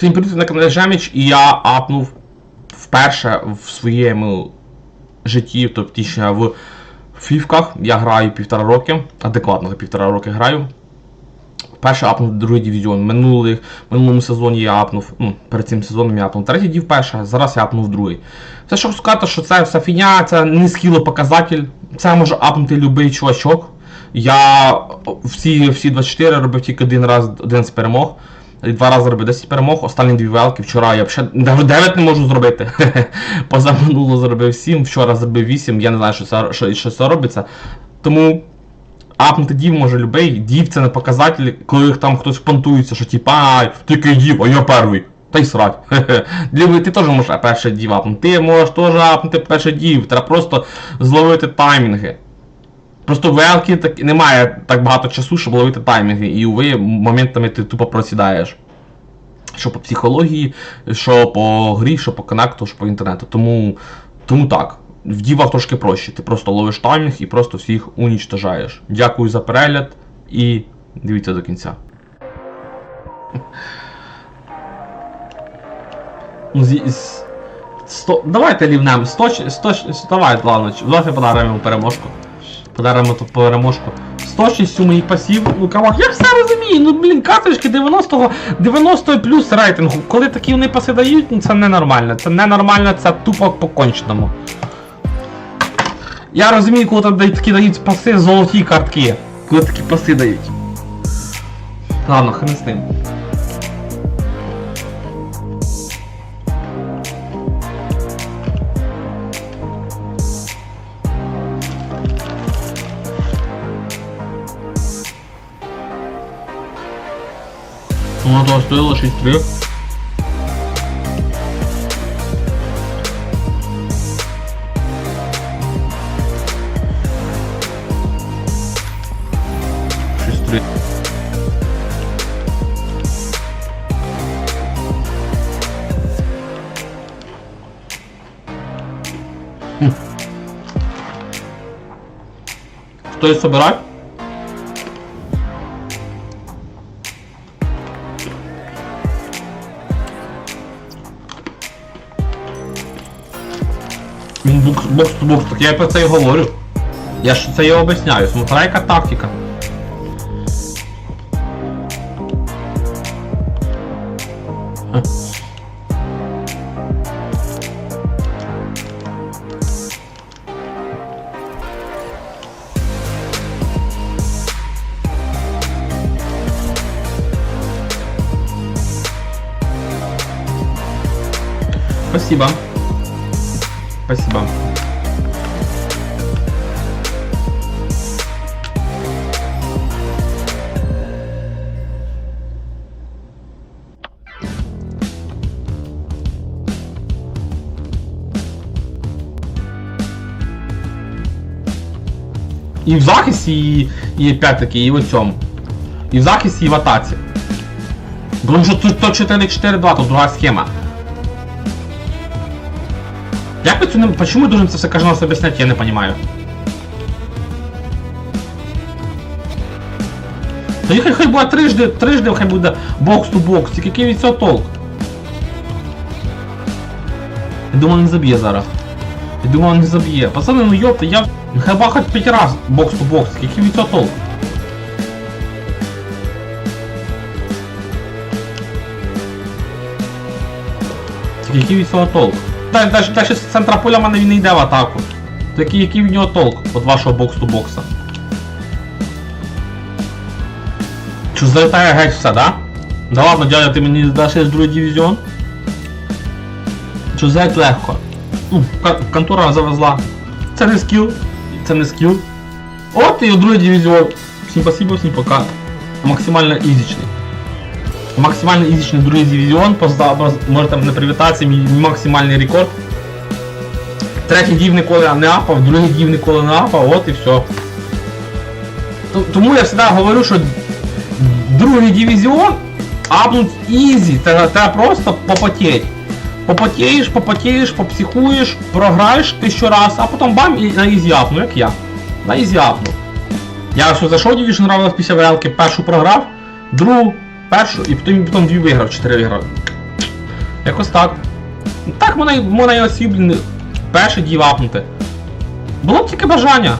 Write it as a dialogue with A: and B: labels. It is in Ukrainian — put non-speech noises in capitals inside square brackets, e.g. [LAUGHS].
A: Всім привіт на каналі Жеміч, і я апнув вперше в своєму житті, тобто в фівках. Я граю півтора роки, адекватно за півтора роки граю. Перше апнув другий дивізіон. Минулих, минулому сезоні я апнув, ну, перед цим сезоном я апнув третій дів перше, зараз я апнув другий. Це щоб сказати, що це вся фіня, це не скілопоказатель. Це може апнути будь-який чувачок. Я всі, всі 24 робив тільки один раз один з перемог. І Два рази робив 10 перемог, останні дві велки. Вчора я ще навіть 9 не можу зробити. [LAUGHS] Позаминуло зробив 7, вчора зробив 8, я не знаю, що це, що, що це робиться. Тому апнути дів може любий. Дів це не показатель, коли там хтось понтується, що типа, тільки дів, а я перший. Та й срать. [LAUGHS] Діви, ти теж можеш перший дів апнути. Ти можеш теж апнути перший дів. Треба просто зловити таймінги. Просто в велки так, немає так багато часу, щоб ловити таймінги, і уви моментами ти тупо просідаєш. Що по психології, що по грі, що по коннекту, що по інтернету. Тому, тому так. В дівах трошки проще. Ти просто ловиш таймінг і просто всіх унічтожаєш. Дякую за перегляд і дивіться до кінця. Ну, сто- Давайте лівнем. 100, 100, 100, давай, ладно, давайте подаримо йому переможку. Подаримо тут переможку. 106 у моїх пасів. Ну кавак, я все розумію. Ну блін, карточки 90-го, 90 плюс рейтингу. Коли такі вони паси дають, ну це ненормально. Це ненормально, це тупо по конченому. Я розумію, коли там дають такі дають паси золоті картки. Коли такі паси дають. Ладно, хрен з ним. Она то стоила 6 трех. Стоит собирать? Він бокс бокс бокс, так я про це і говорю. Я ж це і об'ясняю. Смотра яка тактика. Спасибо. Спасибо. І в захисті, і, і опять-таки, і в цьому. І в захисті, і в атаці. Тому що тут то 4-4-2, тут друга схема. Як ми цю не... Почему мы должен це все кожен раз об'ясняти, я не понимаю. Та хай хай буде трижди, трижди хай буде бокс ту бокс, тільки який від цього толк. Я думаю, не заб'є зараз. Я думаю, не заб'є. Пацани, ну йопта, я... Хай бахать 5 раз бокс ту бокс, який від цього толк. Тільки який від цього толк? Далі, далі з центра поля в мене він не йде в атаку. Такий, який в нього толк від вашого бокс-ту-бокса. Що залітає геть все, да? Да ладно, дядя, ти мені даш ще другий дивізіон? Що зять легко. Ну, контора завезла. Це не скіл. Це не скіл. От і другий дивізіон. Всім спасибо, всім пока. Максимально ізічний. Максимально ізічний другий дивізіон, поза можете мене привітатися, мій максимальний рекорд. Третій дів ніколи не апав, другий дів ніколи не апав, от і все. Тому я завжди говорю, що другий дивізіон апнуть ізі, це просто попотеть. Попотієш, попотієш, попсихуєш, програєш тисячу раз, а потім бам і на ізі як я. На ізі. Я що зайшов дивіжн нравилось після ВЛки, першу програв, другу, першу і потім, потім дві виграв, чотири виграв. Якось так. Так, можна, і осіб перший дій. Було б тільки бажання.